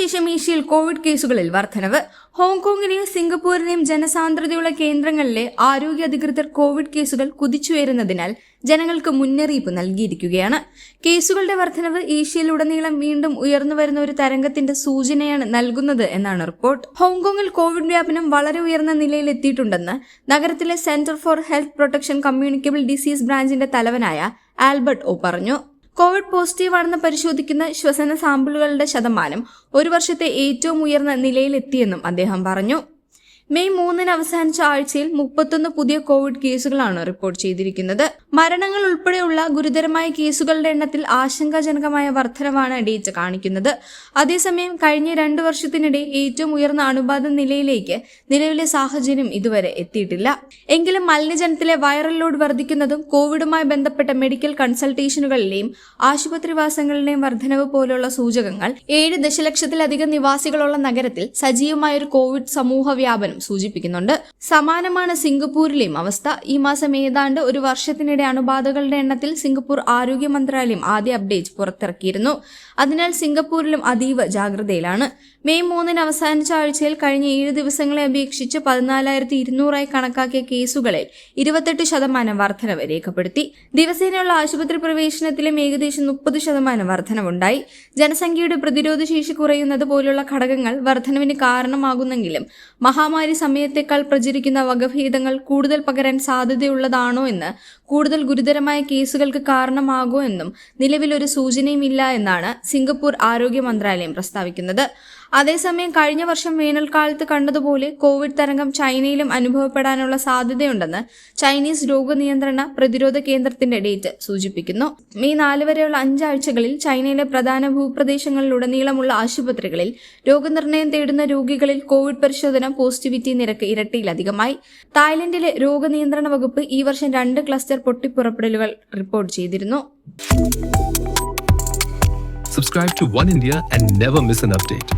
ശേഷം ഏഷ്യയിൽ കോവിഡ് കേസുകളിൽ വർധനവ്. ഹോങ്കോങ്ങിനെയും സിംഗപ്പൂരിനെയും ജനസാന്ദ്രതയുള്ള കേന്ദ്രങ്ങളിലെ ആരോഗ്യ അധികൃതർ കോവിഡ് കേസുകൾ കുതിച്ചുയരുന്നതിനാൽ ജനങ്ങൾക്ക് മുന്നറിയിപ്പ് നൽകിയിരിക്കുകയാണ്. കേസുകളുടെ വർധനവ് ഏഷ്യയിലുടനീളം വീണ്ടും ഉയർന്നു വരുന്ന ഒരു തരംഗത്തിന്റെ സൂചനയാണ് നൽകുന്നത് എന്നാണ് റിപ്പോർട്ട്. ഹോങ്കോങ്ങിൽ കോവിഡ് വ്യാപനം വളരെ ഉയർന്ന നിലയിൽ എത്തിയിട്ടുണ്ടെന്ന് നഗരത്തിലെ centre for health protection communicable disease ബ്രാഞ്ചിന്റെ തലവനായ ആൽബർട്ട് ഒ പറഞ്ഞു. കോവിഡ് പോസിറ്റീവാണെന്ന് പരിശോധിക്കുന്ന ശ്വസന സാമ്പിളുകളുടെ ശതമാനം ഒരു വർഷത്തെ ഏറ്റവും ഉയർന്ന നിലയിലെത്തിയെന്നും അദ്ദേഹം പറഞ്ഞു. മെയ് മൂന്നിന് അവസാനിച്ച ആഴ്ചയിൽ മുപ്പത്തൊന്ന് പുതിയ കോവിഡ് കേസുകളാണ് റിപ്പോർട്ട് ചെയ്തിരിക്കുന്നത്. മരണങ്ങൾ ഉൾപ്പെടെയുള്ള ഗുരുതരമായ കേസുകളുടെ എണ്ണത്തിൽ ആശങ്കാജനകമായ വർധനവാണ് ഡേറ്റ കാണിക്കുന്നത്. അതേസമയം കഴിഞ്ഞ രണ്ടു വർഷത്തിനിടെ ഏറ്റവും ഉയർന്ന അണുബാധ നിലയിലേക്ക് നിലവിലെ സാഹചര്യം ഇതുവരെ എത്തിയിട്ടില്ല. എങ്കിലും മലിനജനത്തിലെ വൈറൽ ലോഡ് വർദ്ധിക്കുന്നതും കോവിഡുമായി ബന്ധപ്പെട്ട മെഡിക്കൽ കൺസൾട്ടേഷനുകളിലെയും ആശുപത്രിവാസങ്ങളിലെയും വർധനവ് പോലുള്ള സൂചകങ്ങൾ ഏഴ് ദശലക്ഷത്തിലധികം നിവാസികളുള്ള നഗരത്തിൽ സജീവമായ ഒരു കോവിഡ് സമൂഹ വ്യാപനം സൂചിപ്പിക്കുന്നുണ്ട്. സമാനമാണ് സിംഗപ്പൂരിലെയും അവസ്ഥ. ഈ മാസം ഏതാണ്ട് ഒരു വർഷത്തിനിടെ അണുബാധകളുടെ എണ്ണത്തിൽ സിംഗപ്പൂർ ആരോഗ്യ മന്ത്രാലയം ആദ്യ അപ്ഡേറ്റ് പുറത്തിറക്കിയിരുന്നു. അതിനാൽ സിംഗപ്പൂരിലും അതീവ ജാഗ്രതയിലാണ്. മെയ് മൂന്നിന് അവസാനിച്ച ആഴ്ചയിൽ കഴിഞ്ഞ ഏഴ് ദിവസങ്ങളെ അപേക്ഷിച്ച് പതിനാലായിരത്തി ഇരുന്നൂറായി കണക്കാക്കിയ കേസുകളിൽ ഇരുപത്തെട്ട് ശതമാനം വർധനവ് രേഖപ്പെടുത്തി. ദിവസേനയുള്ള ആശുപത്രി പ്രവേശനത്തിലും ഏകദേശം മുപ്പത് ശതമാനം വർധനവുണ്ടായി. ജനസംഖ്യയുടെ പ്രതിരോധ ശേഷി കുറയുന്നത് പോലുള്ള ഘടകങ്ങൾ വർധനവിന് കാരണമാകുന്നെങ്കിലും മഹാമാരി സമയത്തേക്കാൾ പ്രചരിക്കുന്ന വകഭേദങ്ങൾ കൂടുതൽ പകരാൻ സാധ്യതയുള്ളതാണോ എന്ന് കൂടുതൽ ഗുരുതരമായ കേസുകൾക്ക് കാരണമാകോ എന്നും നിലവിലൊരു സൂചനയുമില്ല എന്നാണ് സിംഗപ്പൂർ ആരോഗ്യ മന്ത്രാലയം പ്രസ്താവിക്കുന്നത്. അതേസമയം കഴിഞ്ഞ വർഷം വേനൽക്കാലത്ത് കണ്ടതുപോലെ കോവിഡ് തരംഗം ചൈനയിലും അനുഭവപ്പെടാനുള്ള സാധ്യതയുണ്ടെന്ന് ചൈനീസ് രോഗനിയന്ത്രണ പ്രതിരോധ കേന്ദ്രത്തിന്റെ ഡേറ്റ് സൂചിപ്പിക്കുന്നു. മെയ് നാല് വരെയുള്ള അഞ്ചാഴ്ചകളിൽ ചൈനയിലെ പ്രധാന ഭൂപ്രദേശങ്ങളിലുടനീളമുള്ള ആശുപത്രികളിൽ രോഗനിർണയം തേടുന്ന രോഗികളിൽ കോവിഡ് പരിശോധന പോസിറ്റിവിറ്റി നിരക്ക് ഇരട്ടിയിലധികമായി. തായ്ലൻഡിലെ രോഗനിയന്ത്രണ വകുപ്പ് ഈ വർഷം രണ്ട് ക്ലസ്റ്റർ പൊട്ടിപ്പുറപ്പെടലുകൾ റിപ്പോർട്ട് ചെയ്തിരുന്നു. Subscribe to One India and never miss an update.